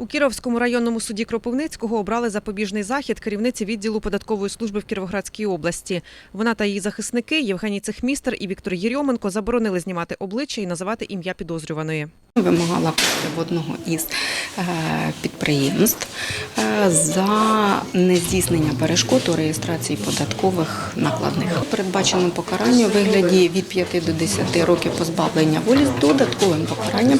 У Кіровському районному суді Кропивницького обрали запобіжний захід керівниці відділу податкової служби в Кіровоградській області. Вона та її захисники Євгеній Цехмістер і Віктор Єрьоменко заборонили знімати обличчя і називати ім'я підозрюваної. Вимагала в одного із е, підприємств е, за нездійснення перешкод у реєстрації податкових накладних. Передбачено покарання у вигляді від 5 до 10 років позбавлення волі з додатковим покаранням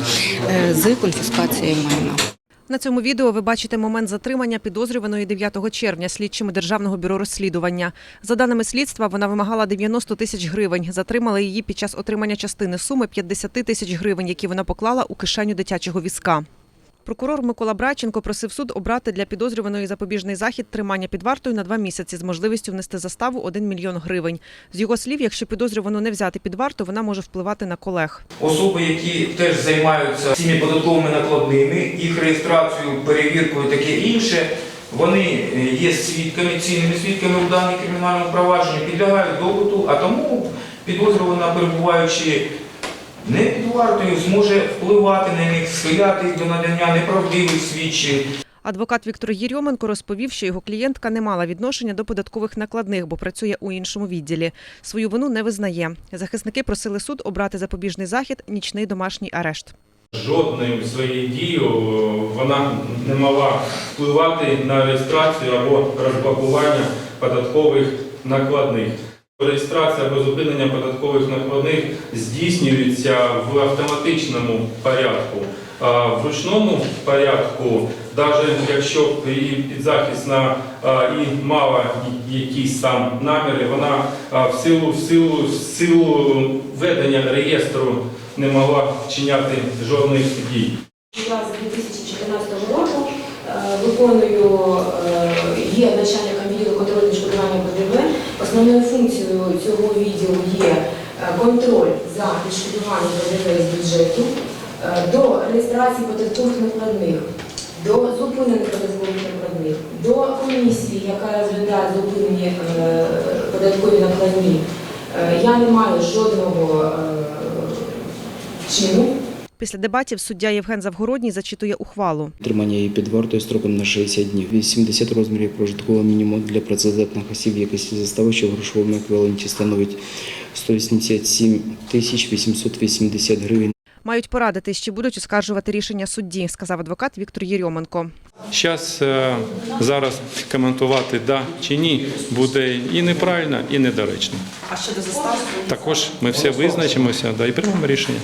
е, з конфіскацією майна. На цьому відео ви бачите момент затримання підозрюваної 9 червня слідчими Державного бюро розслідування. За даними слідства, вона вимагала 90 тисяч гривень. Затримали її під час отримання частини суми 50 тисяч гривень, які вона поклала у кишеню дитячого візка. Прокурор Микола Брайченко просив суд обрати для підозрюваної запобіжний захід тримання під вартою на два місяці з можливістю внести заставу 1 мільйон гривень. З його слів, якщо підозрювану не взяти під варту, вона може впливати на колег. Особи, які теж займаються цими податковими накладними, їх реєстрацією, перевіркою, таке інше, вони е, є свідками, цінними свідками у даній кримінальному провадженні, підлягають допиту, а тому підозрювана, перебуваючи не під вартою, зможе впливати на них, схиляти їх до надання неправдивих свідчень. Адвокат Віктор Єрьоменко розповів, що його клієнтка не мала відношення до податкових накладних, бо працює у іншому відділі. Свою вину не визнає. Захисники просили суд обрати запобіжний захід нічний домашній арешт. Жодною своєю дією вона не могла впливати на реєстрацію або розблокування податкових накладних. Реєстрація або зупинення податкових накладних здійснюється в автоматичному порядку. А в ручному порядку, навіть якщо її підзахисна і мала якісь там наміри, вона в силу, в силу, в силу ведення реєстру не могла вчиняти жодних дій. Я з 2014 року е, виконую, е, є начальником відділу. Основною функцією цього відділу є е, контроль за відшкодуванням ПДВ з бюджету, е, до реєстрації податкових накладних, до зупинених податкових накладних, до комісії, яка розглядає зупинені е, податкові накладні. Я не маю жодного чину Після дебатів суддя Євген Завгородній зачитує ухвалу. Тримання її під вартою строком на 60 днів. 80 розмірів прожиткового мінімуму для працездатних осіб якості застави, що в грошовому еквіваленті становить 187 тисяч 880 гривень. Мають порадитись, чи будуть оскаржувати рішення судді, сказав адвокат Віктор Єрьоменко. Зараз е, зараз коментувати да чи ні буде і неправильно, і недоречно. А щодо застав? Також ми все визначимося да, і приймемо рішення.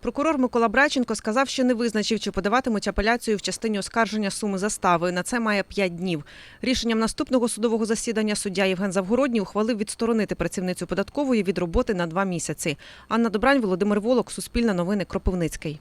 Прокурор Микола Браченко сказав, що не визначив, чи подаватимуть апеляцію в частині оскарження суми застави. На це має 5 днів. Рішенням наступного судового засідання суддя Євген Завгородній ухвалив відсторонити працівницю податкової від роботи на два місяці. Анна Добрань, Володимир Волок, Суспільне новини, Кропивницький.